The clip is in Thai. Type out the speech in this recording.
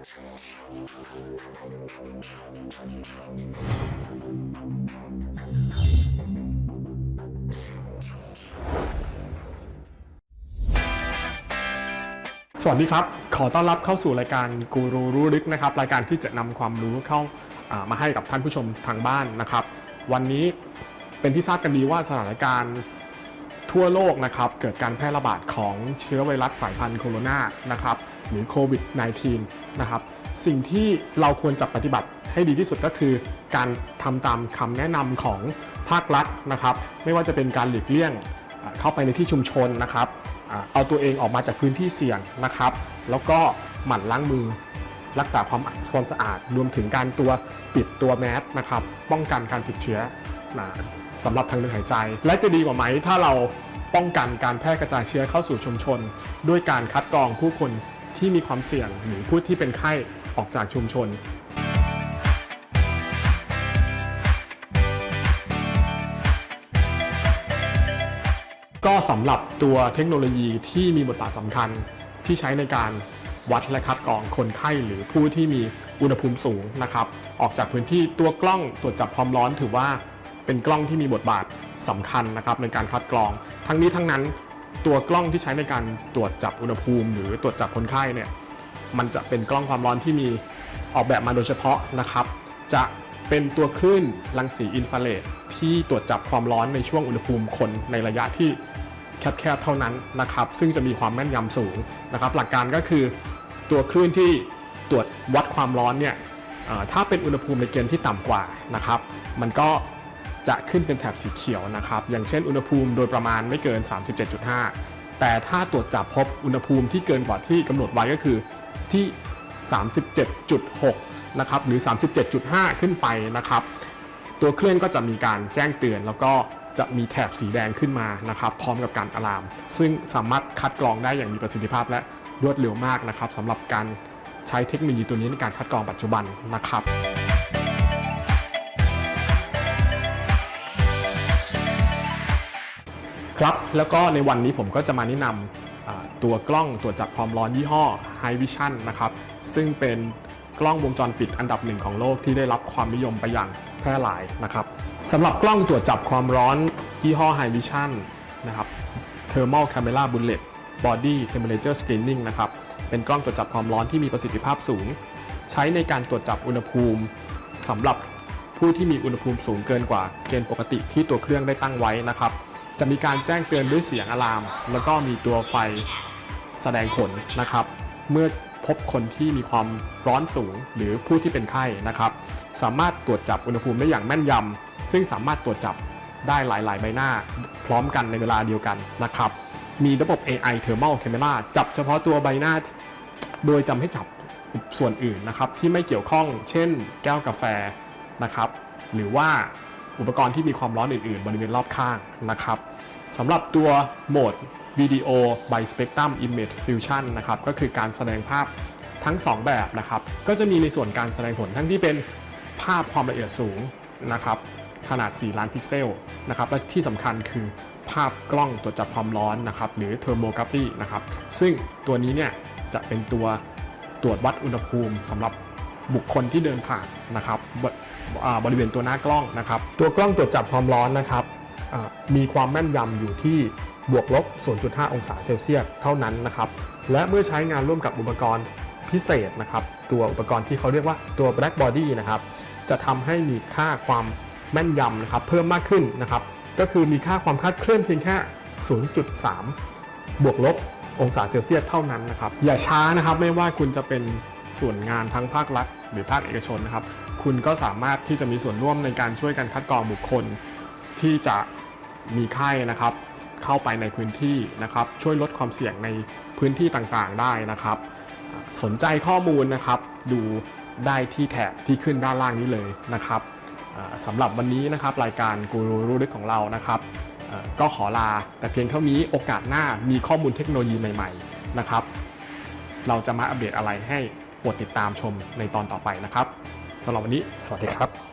สวัสดีครับ ขอต้อนรับเข้าสู่รายการกูรูรู้ลึกนะครับ รายการที่จะนำความรู้เข้าามาให้กับท่านผู้ชมทางบ้านนะครับ วันนี้เป็นที่ทราบกันดีว่าสถานการณ์ทั่วโลกนะครับ เกิดการแพร่ระบาดของเชื้อไวรัสสายพันธุ์โคโรนานะครับ หรือโควิด -19 นะครับ สิ่งที่เราควรจะปฏิบัติให้ดีที่สุดก็คือการทำตามคำแนะนำของภาครัฐนะครับ ไม่ว่าจะเป็นการหลีกเลี่ยงเข้าไปในที่ชุมชนนะครับ เอาตัวเองออกมาจากพื้นที่เสี่ยงนะครับ แล้วก็หมั่นล้างมือ รักษาความความสะอาด รวมถึงการตัวปิดตัวแมสนะครับ ป้องกันการติดเชื้อนะสำหรับทางเดินหายใจ และจะดีกว่าไหมถ้าเราป้องกันการแพร่กระจายเชื้อเข้าสู่ชุมชน ด้วยการคัดกรองผู้คน ที่มีความเสี่ยงหรือผู้ที่เป็นไข้ออกจากชุมชน ก็สำหรับตัวเทคโนโลยีที่มีบทบาทสำคัญที่ใช้ในการวัดและคัดกรองคนไข้หรือผู้ที่มีอุณหภูมิสูงนะครับ ออกจากพื้นที่ตัวกล้องตรวจจับความร้อนถือว่าเป็นกล้องที่มีบทบาทสำคัญนะครับในการคัดกรอง ทั้งนี้ทั้งนั้น ตัวกล้องที่ใช้ในการตรวจจับอุณหภูมิ หรือตรวจจับคนไข้เนี่ยมันจะเป็นกล้องความร้อนที่มีออกแบบมาโดยเฉพาะนะครับ จะเป็นตัวคลื่นรังสีอินฟราเรดที่ตรวจจับความร้อนในช่วงอุณหภูมิคนในระยะที่แคบๆเท่านั้นนะครับ ซึ่งจะมีความแม่นยำสูงนะครับ หลักการก็คือตัวคลื่นที่ตรวจวัดความร้อนเนี่ยถ้าเป็นอุณหภูมิในเกณฑ์ที่ต่ำกว่านะครับ มันก็ จะขึ้นเป็นแถบสีเขียวนะครับ อย่างเช่นอุณหภูมิโดยประมาณไม่เกิน 37.5 แต่ถ้าตรวจจับพบอุณหภูมิที่เกินกว่าที่กำหนดไว้ก็คือที่ 37.6 นะครับหรือ 37.5 ขึ้นไปนะครับ ตัวเครื่องก็จะมีการแจ้งเตือนแล้วก็จะมีแถบสีแดงขึ้นมานะครับพร้อมกับการอะลาม ซึ่งสามารถคัดกรองได้อย่างมีประสิทธิภาพและรวดเร็วมากนะครับสำหรับการใช้เทคโนโลยีตัวนี้ในการคัดกรองปัจจุบันนะครับ ครับ แล้วก็ในวันนี้ผมก็จะมาแนะนำตัวกล้องตรวจจับความร้อนยี่ห้อ High Vision นะครับ ซึ่งเป็นกล้องวงจรปิดอันดับหนึ่งของโลกที่ได้รับความนิยมไปอย่างแพร่หลายนะครับสำหรับกล้องตรวจจับความร้อนยี่ห้อ High Vision นะครับ Thermal Camera Bullet Body Temperature Screening นะครับ เป็นกล้องตรวจจับความร้อนที่มีประสิทธิภาพสูง ใช้ในการตรวจจับอุณหภูมิสำหรับผู้ที่มีอุณหภูมิสูงเกินกว่าเกณฑ์ปกติที่ตัวเครื่องได้ตั้งไว้นะครับ จะมีการแจ้งเตือนด้วยเสียงอะลาม แล้วก็มีตัวไฟแสดงผลนะครับ เมื่อพบคนที่มีความร้อนสูงหรือผู้ที่เป็นไข้นะครับ สามารถตรวจจับอุณหภูมิได้อย่างแม่นยำซึ่งสามารถตรวจจับได้หลาย ๆ ใบหน้า พร้อมกันในเวลาเดียวกันนะครับ มีระบบ AI Thermal Camera จับเฉพาะตัวใบหน้า โดยจำให้จับส่วนอื่นนะครับ ที่ไม่เกี่ยวข้อง เช่น แก้วกาแฟนะครับ หรือว่าอุปกรณ์ที่มีความร้อนอื่น ๆ บริเวณรอบข้างนะครับ สำหรับตัวโหมดวิดีโอ by Spectrum Image Fusion นะครับก็คือการแสดงภาพทั้ง 2 แบบนะครับก็จะมีในส่วนการแสดงผลทั้งที่เป็นภาพความละเอียดสูงนะครับขนาด 4 ล้านพิกเซลนะครับและที่สำคัญคือภาพกล้องตรวจจับความร้อนนะครับหรือ thermography นะครับซึ่งตัวนี้เนี่ยจะเป็นตัวตรวจวัดอุณหภูมิสำหรับบุคคลที่เดินผ่านนะครับบบริเวณตัวหน้ากล้องนะครับ ตัวกล้องตรวจจับความร้อนนะครับ มีความแม่นยำอยู่ที่บวกลบ 0.5 องศาเซลเซียสเท่านั้นนะครับ และเมื่อใช้งานร่วมกับอุปกรณ์พิเศษนะครับ ตัวอุปกรณ์ที่เขาเรียกว่าตัว black body นะครับ จะทำให้มีค่าความแม่นยำนะครับ เพิ่มมากขึ้นนะครับ ก็คือมีค่าความคาดเคลื่อนเพียงแค่ 0.3 บวกลบองศาเซลเซียสเท่านั้นนะครับ อย่าช้านะครับ ไม่ว่าคุณจะเป็นส่วนงานทั้งภาครัฐ หรือภาคเอกชนนะครับ คุณก็สามารถที่จะมีส่วนร่วมในการช่วยกันคัดกรองบุคคล ที่จะ มีไข้นะครับ เข้าไปในพื้นที่นะครับ ช่วยลดความเสี่ยงในพื้นที่ต่างๆได้นะครับ สนใจข้อมูลนะครับ ดูได้ที่แถบที่ขึ้นด้านล่างนี้เลยนะครับสำหรับวันนี้นะครับรายการกูรูรู้ลึกของเรานะครับก็ขอลาแต่เพียงเท่านี้โอกาสหน้ามีข้อมูลเทคโนโลยีใหม่ ๆนะครับ เราจะมาอัปเดตอะไรให้โปรดติดตามชมในตอนต่อไปนะครับสำหรับวันนี้ สวัสดีครับ